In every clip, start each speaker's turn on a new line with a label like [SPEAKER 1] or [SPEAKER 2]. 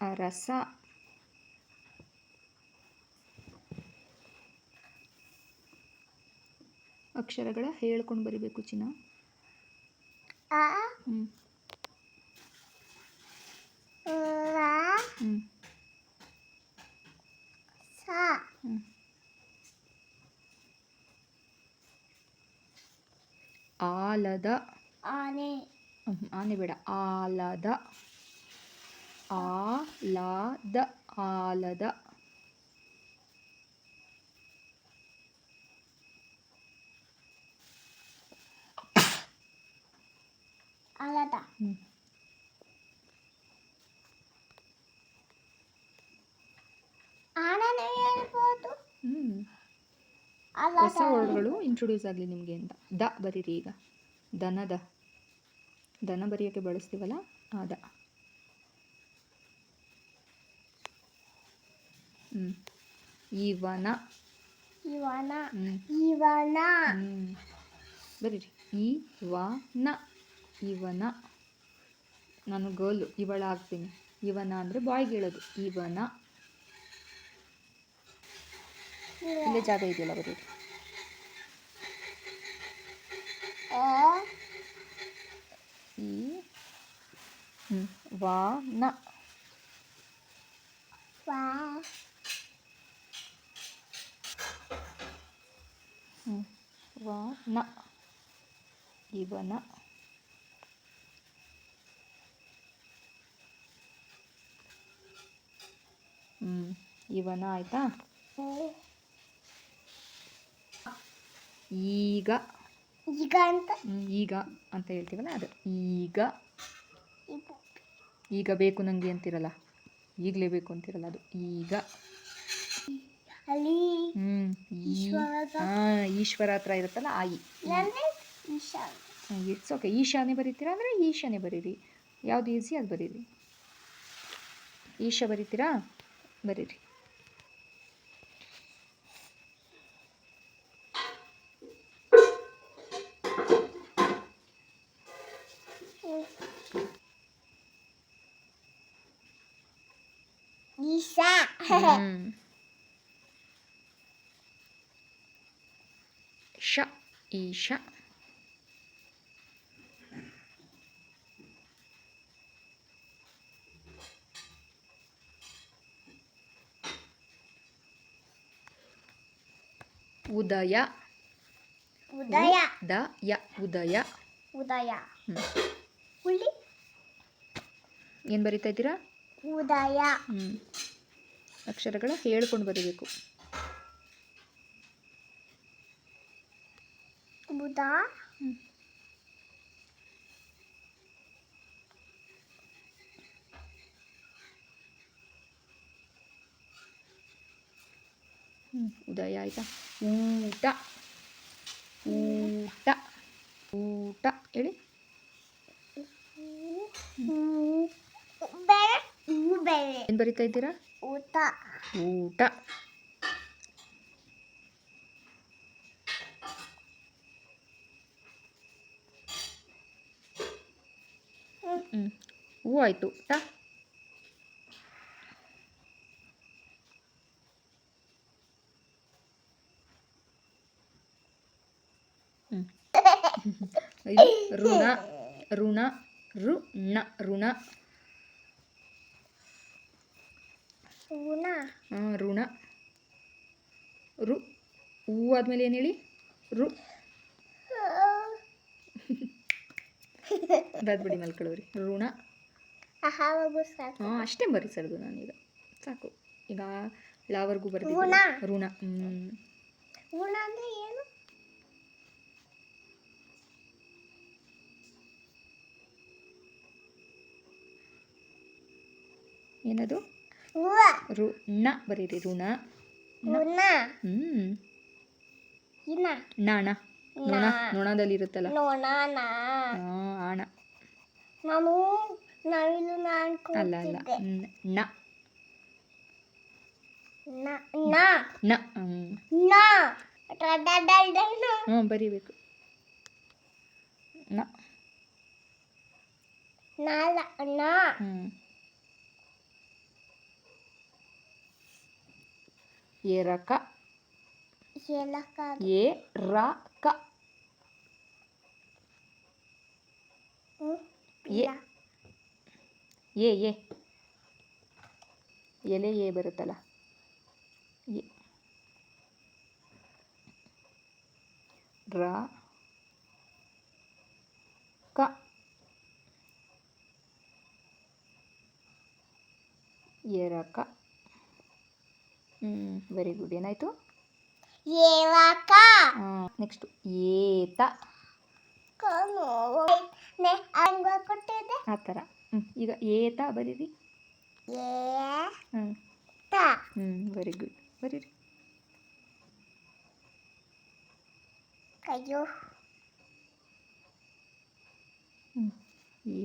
[SPEAKER 1] ಅರಸ ಅಕ್ಷರಗಳ ಹೇಳ್ಕೊಂಡು ಬರಿಬೇಕು ಚಿನ್ನ.
[SPEAKER 2] ಆ.
[SPEAKER 1] ಹ್ಞೂ ಹ್ಞೂ ಆಲದ.
[SPEAKER 2] ಆನೆ.
[SPEAKER 1] ಆನೆ ಬೇಡ. ಆಲದ. ಆಲದ ಆಲದ.
[SPEAKER 2] ಆಲದ. ಆಲದ.
[SPEAKER 1] ಹೊಸ ವರ್ಡ್ಗಳು ಇಂಟ್ರೊಡ್ಯೂಸ್ ಆಗಲಿ ನಿಮಗೆ ಅಂತ. ದ ಬರೀರಿ ಈಗ. ದನದ. ದನ ಬರೆಯೋಕ್ಕೆ ಬಳಸ್ತೀವಲ್ಲ? ಆ ದ. ಹ್ಞೂ ಇವನ
[SPEAKER 2] ಇವನ
[SPEAKER 1] ಬರೀರಿ
[SPEAKER 2] ಇವನ
[SPEAKER 1] ವ ಬರೀರಿ. ಇವನ ಇವನ ನಾನು ಗರ್ಲು ಇವಳ ಆಗ್ತೀನಿ. ಇವನ ಅಂದರೆ ಬಾಯ್ಗೆ ಹೇಳೋದು. ಇವನ ಇಲ್ಲೇ ಜಾಗ ಇದೆಯಲ್ಲ ಬರೀರಿ. ಈ ವಾನ
[SPEAKER 2] ವ.
[SPEAKER 1] ವಾನ ಇವನ ಹ್ಞೂ ಇವನ ಆಯಿತಾ? ಈಗ.
[SPEAKER 2] ಈಗ ಅಂತ?
[SPEAKER 1] ಈಗ ಅಂತ ಹೇಳ್ತೀವಲ್ಲ ಅದು. ಈಗ. ಈಗ. ಬೇಕು ನನಗೆ ಅಂತಿರಲ್ಲ. ಈಗಲೇ ಬೇಕು ಅಂತಿರಲ್ಲ ಅದು. ಈಗ.
[SPEAKER 2] ಅಲ್ಲಿ
[SPEAKER 1] ಈಶ್ವರ ಹತ್ರ ಇರುತ್ತಲ್ಲ ಆ ಈ.
[SPEAKER 2] ಇಲ್ಲಾಂದ್ರೆ ಈಶಾನ
[SPEAKER 1] ಇಟ್ಸ್ ಓಕೆ ಈಶಾನೆ ಬರೀತೀರಾ ಅಂದರೆ ಈಶಾನೆ ಬರೀರಿ. ಯಾವುದು ಈಸಿ ಅದು ಬರೀರಿ. ಈಶ ಬರೀತೀರಾ? ಬರೀರಿ.
[SPEAKER 2] ಈಶಾ
[SPEAKER 1] ಹ್ಮ್. ಶ ಈಶ ಉದಯ
[SPEAKER 2] ಉದಯ
[SPEAKER 1] ದ ಯ ಉದಯ
[SPEAKER 2] ಉದಯ. ಹುಲಿ.
[SPEAKER 1] ಏನು ಬರಿತಾ ಇದ್ದೀರಾ?
[SPEAKER 2] ಉದಯ
[SPEAKER 1] ಹ್ಞೂ ಅಕ್ಷರಗಳ ಹೇಳ್ಕೊಂಡು ಬರೀಬೇಕು.
[SPEAKER 2] ಬುಧ
[SPEAKER 1] ಉದಯ ಆಯ್ತಾ? ಊಟ. ಊಟ. ಊಟ. ಹೇಳಿ. ಏನು ಬರಿತಾ ಇದ್ದೀರಾ?
[SPEAKER 2] ಊಟ.
[SPEAKER 1] ಊಟ ಹ್ಞೂ ಹೂ ಆಯಿತು? ಟಾ ಋಣ ಋಣ ಋಣ. ಋಣ. ಋಣ. ಋ ಹೂ ಆದ್ಮೇಲೆ ಏನು ಹೇಳಿ? ರು. ಅದಾದ ಬಿಡಿ ಮಲ್ಕೊಳ್ಳೋರಿ. ಋಣ. ಹಾಂ ಅಷ್ಟೇ ಬರೀಸೋದು ನಾನೀಗ. ಸಾಕು. ಈಗ ಲಾವರ್ಗೂ
[SPEAKER 2] ಋಣ.
[SPEAKER 1] ಬರ್ದಿದ್ದೆ ಋಣ. ಹ್ಞೂ
[SPEAKER 2] ಹೂನ ಅಂದ್ರೆ ಏನು?
[SPEAKER 1] ಏನದು? ಋಣ ಬರೀರಿ. ಋಣ.
[SPEAKER 2] ಋಣ.
[SPEAKER 1] ಹ್ಞೂ ನಾಣ ನೊಣ. ನೊಣದಲ್ಲಿ ಇರುತ್ತಲ್ಲ
[SPEAKER 2] ನೋಣ
[SPEAKER 1] ನವಿಲು
[SPEAKER 2] ನಾನು
[SPEAKER 1] ಅಲ್ಲ ಅಲ್ಲ ನ ನ
[SPEAKER 2] ನ
[SPEAKER 1] ಹ್ಞೂ ಬರೀಬೇಕು ನ
[SPEAKER 2] ನಾಲ ನ
[SPEAKER 1] ಎರಕ
[SPEAKER 2] ಎರಕ
[SPEAKER 1] ಎ ರ ಕ ಎ ಎ ಎ ಎಲೆ ಎ ಬರುತ್ತಲ್ಲ? ಎ ರ. ಕ. ಎರಕ ಹ್ಞೂ ವೆರಿ ಗುಡ್ ಏನಾಯಿತು?
[SPEAKER 2] ಏವಕ
[SPEAKER 1] ನೆಕ್ಸ್ಟು ಏತ.
[SPEAKER 2] ನೆ ಅಂಗ ಕೊಟ್ಟಿದೆ
[SPEAKER 1] ಆ ಥರ. ಹ್ಞೂ ಈಗ ಏತ ಬರೀರಿ. ಹ್ಞೂ
[SPEAKER 2] ತ.
[SPEAKER 1] ಹ್ಞೂ ವೆರಿ ಗುಡ್ ಬರೀರಿ. ಅಯ್ಯೋ.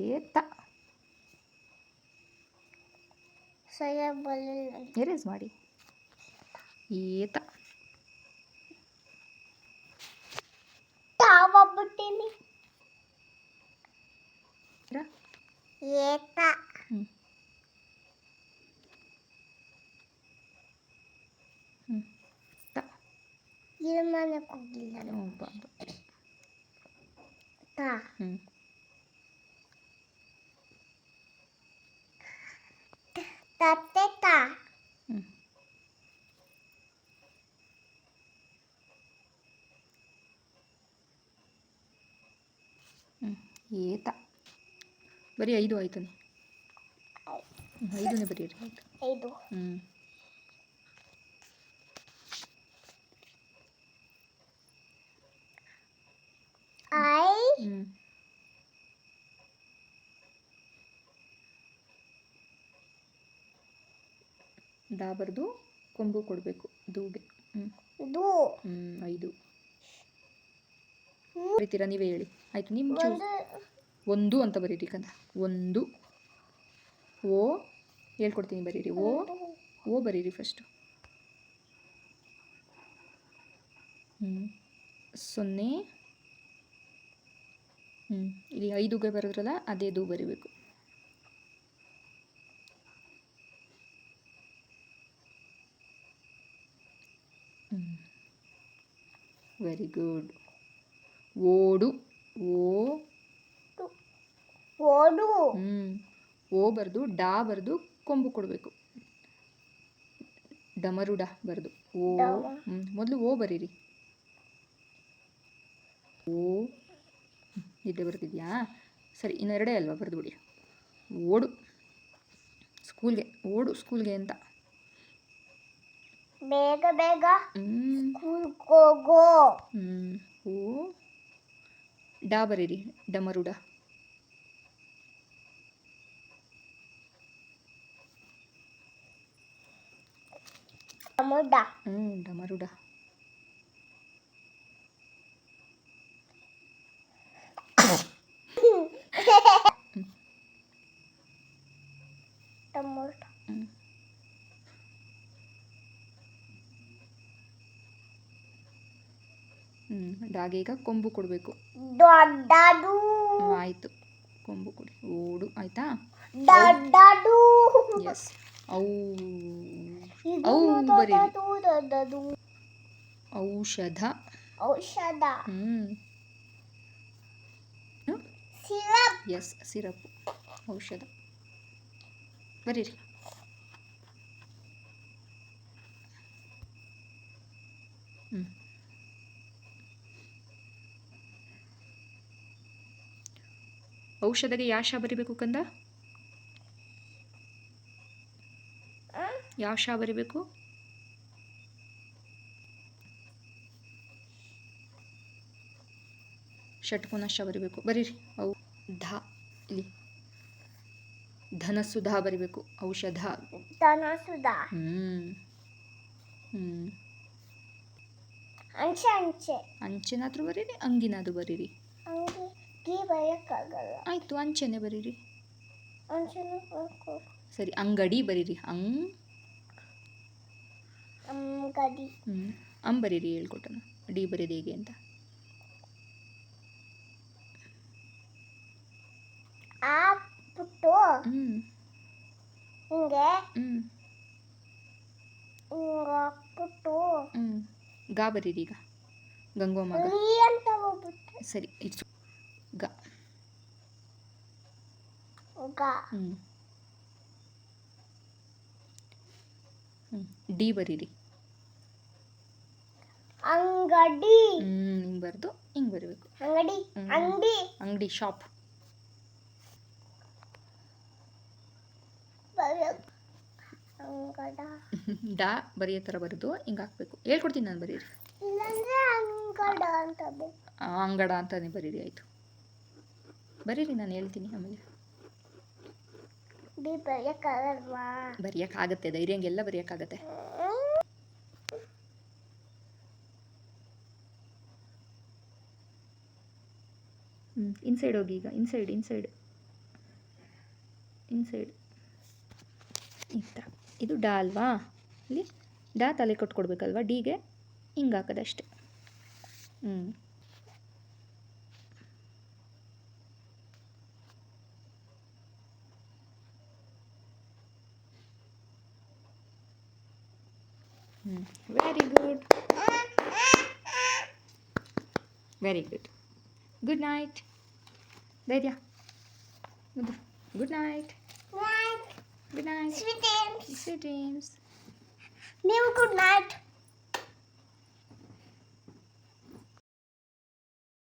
[SPEAKER 1] ಏತ
[SPEAKER 2] ಸಯ ಬರಲಿಲ್ಲ.
[SPEAKER 1] ಎರೇಸ್ ಮಾಡಿ. ಏತ
[SPEAKER 2] ತಾವ ಬಿಟ್ಟಿನಿ
[SPEAKER 1] ರ
[SPEAKER 2] ಏತ
[SPEAKER 1] ಹ್ಞೂ ಹ್ಞೂ ತ
[SPEAKER 2] ಇಲ್ಲಿ ಮನೆಗೆ ಹೋಗಿಲ್ಲ
[SPEAKER 1] ಹ್ಞೂ ಬಂದು
[SPEAKER 2] ತ
[SPEAKER 1] ಹ್ಞೂ
[SPEAKER 2] ತತ್ತೆ ತ
[SPEAKER 1] ಹ್ಞೂ ಹ್ಞೂ ಏತ ಬರೀ ಐದು ಆಯ್ತು ಐದನೇ ಬರೀರಿ ಆಯ್ತು
[SPEAKER 2] ಐದು
[SPEAKER 1] ಹ್ಞೂ
[SPEAKER 2] ಐ
[SPEAKER 1] ಹ್ಞೂ ಡಾ ಬರೆದು ಕೊಂಬು ಕೊಡಬೇಕು. ದೂಗೆ ಹ್ಞೂ ಐದು. ಬರೀತೀರಾ ನೀವೇ ಹೇಳಿ. ಆಯಿತು ನಿಮ್ಮ
[SPEAKER 2] ಒಂದು.
[SPEAKER 1] ಒಂದು ಅಂತ ಬರೀರಿ ಕಂದ ಒಂದು. ಓ ಹೇಳ್ಕೊಡ್ತೀನಿ ಬರೀರಿ. ಓ ಓ ಬರೀರಿ ಫಸ್ಟು ಹ್ಞೂ ಸೊನ್ನೆ. ಹ್ಞೂ ಇಲ್ಲಿ ಐದುಗೆ ಬರೋದ್ರಲ್ಲ ಅದೇ ದೂ ಬರಿಬೇಕು. ವೆರಿ ಗುಡ್ ಓಡು. ಓ.
[SPEAKER 2] ಓಡು.
[SPEAKER 1] ಹ್ಞೂ ಓ ಬರೆದು ಡಾ ಬರೆದು ಕೊಂಬು ಕೊಡಬೇಕು. ಡಮರುಡ ಡಾ ಬರೆದು. ಓ. ಹ್ಞೂ ಮೊದಲು ಓ ಬರೀರಿ. ಓ. ಇದೆ ಬರ್ತಿದ್ಯಾ ಸರಿ ಇನ್ನೆರಡೇ ಅಲ್ವಾ? ಬರೆದು ಬಿಡಿ. ಓಡು. ಸ್ಕೂಲ್ಗೆ ಓಡು ಸ್ಕೂಲ್ಗೆ ಅಂತ.
[SPEAKER 2] ಬೇಗ ಬೇಗ ಹೋಗೋ
[SPEAKER 1] ಓ ಡಾ ಬರೀರಿ ಡಮರು ಡಾ
[SPEAKER 2] ಅಮುದ
[SPEAKER 1] ಹ್ಞೂ ಡಮರು ಡಾ
[SPEAKER 2] ಟೊಮೊಟೊ
[SPEAKER 1] ಹ್ಞೂ ಹ್ಞೂ ಡಾಗೆ ಈಗ ಕೊಂಬು ಕೊಡಬೇಕು.
[SPEAKER 2] ದೊಡ್ಡದು.
[SPEAKER 1] ಆಯ್ತು. ಕೊಂಬು ಕೊಡಿ. ಓಡು. ಆಯ್ತಾ?
[SPEAKER 2] ದೊಡ್ಡದು.
[SPEAKER 1] ಎಸ್ ಔ ಬರೀರಿ.
[SPEAKER 2] ದೊಡ್ಡದು ದೊಡ್ಡದು.
[SPEAKER 1] ಔಷಧ.
[SPEAKER 2] ಔಷಧ.
[SPEAKER 1] ಹ್ಞೂ
[SPEAKER 2] ಸಿರಪ್.
[SPEAKER 1] S syrup. ಔಷಧ. ಬರೀರಿ. ಹ್ಞೂ ಔಷಧಗೆ ಯಾವ ಶಾ ಬರಿಬೇಕು ಕಂದ? ಯಾವ ಶಾ ಬರಿಬೇಕು? ಷಟ್ಕೋನ ಶ ಬರಿಬೇಕು. ಬರೀರಿ. ಔ ಧ ಇಲ್ಲಿ. ಧನಸುಧ ಬರಿಬೇಕು. ಔಷಧ.
[SPEAKER 2] ಧನಸುಧ
[SPEAKER 1] ಹ್ಮ್. ಹ್ಮ್.
[SPEAKER 2] ಅಂಚೆ ಅಂಚೆ.
[SPEAKER 1] ಅಂಚೆನಾದ್ರೂ ಬರೀರಿ ಅಂಗಿನಾದ್ರೂ ಬರೀರಿ.
[SPEAKER 2] ಗೀ ಬರೆಯೋಕ್ಕಾಗಲ್ಲ
[SPEAKER 1] ಆಯಿತು ಅಂಚೆನೆ ಬರೀರಿ.
[SPEAKER 2] ಅಂಚೆನೂ
[SPEAKER 1] ಸರಿ ಅಂಗಡಿ ಬರೀರಿ. ಅಂಗ್
[SPEAKER 2] ಅಂಗಡಿ.
[SPEAKER 1] ಹ್ಞೂ ಅಂ ಬರೀರಿ ಹೇಳ್ಕೊಟ್ಟನು. ಡಿ ಬರೀರಿ ಹೇಗೆ ಅಂತ.
[SPEAKER 2] ಪುಟ್ಟು
[SPEAKER 1] ಹ್ಞೂ
[SPEAKER 2] ಹಿಂಗೆ.
[SPEAKER 1] ಹ್ಞೂ
[SPEAKER 2] ಹಿಂಗೆ ಹಾಕ್ಬಿಟ್ಟು
[SPEAKER 1] ಹ್ಞೂ ಗಾ ಬರೀರಿ ಈಗ. ಗಂಗೋಮ ಸರಿ ಇಟ್ಸ್ ಗ ಡಿ ಬರೀರಿ。ಅಂಗಡಿ。ಹಿಂಗೆ ಬರೆದು ಹಿಂಗೆ ಬರೀಬೇಕು.
[SPEAKER 2] ಅಂಗಡಿ. ಅಂಗಡಿ.
[SPEAKER 1] ಅಂಗಡಿ ಶಾಪ್. ಡಾ ಬರೆಯೋ ಥರ ಬರೆದು ಹಿಂಗೆ ಹಾಕ್ಬೇಕು. ಹೇಳ್ಕೊಡ್ತೀನಿ ನಾನು ಬರೀರಿ.
[SPEAKER 2] ಅಂಗಡ
[SPEAKER 1] ಅಂತಾನೆ ಬರೀರಿ ಆಯಿತು. ಬರೀರಿ ನಾನು ಹೇಳ್ತೀನಿ ಆಮೇಲೆ.
[SPEAKER 2] ಡಿ ಧೈರ್ಯ
[SPEAKER 1] ಹಂಗೆಲ್ಲ ಧೈರ್ಯಂಗೆಲ್ಲ ಬರೆಯೋಕ್ಕಾಗತ್ತೆ. ಹ್ಞೂ ಇನ್ಸೈಡ್ ಹೋಗಿ ಈಗ ಇನ್ಸೈಡ್ ಇನ್ಸೈಡ್ ಇನ್ಸೈಡ್ ಈ ಥರ ಇದು ಡಾ ಅಲ್ವಾ? ಇಲ್ಲಿ ಡಾ ತಲೆ ಕೊಟ್ಕೊಡ್ಬೇಕಲ್ವಾ? ಡಿಗೆ ಹಿಂಗೆ ಹಾಕೋದಷ್ಟೆ. ಹ್ಞೂ very good. Very good. Good night. ധൈര്യ good night. Good night. Sweet
[SPEAKER 2] dreams.
[SPEAKER 1] Sweet dreams.
[SPEAKER 2] New good night.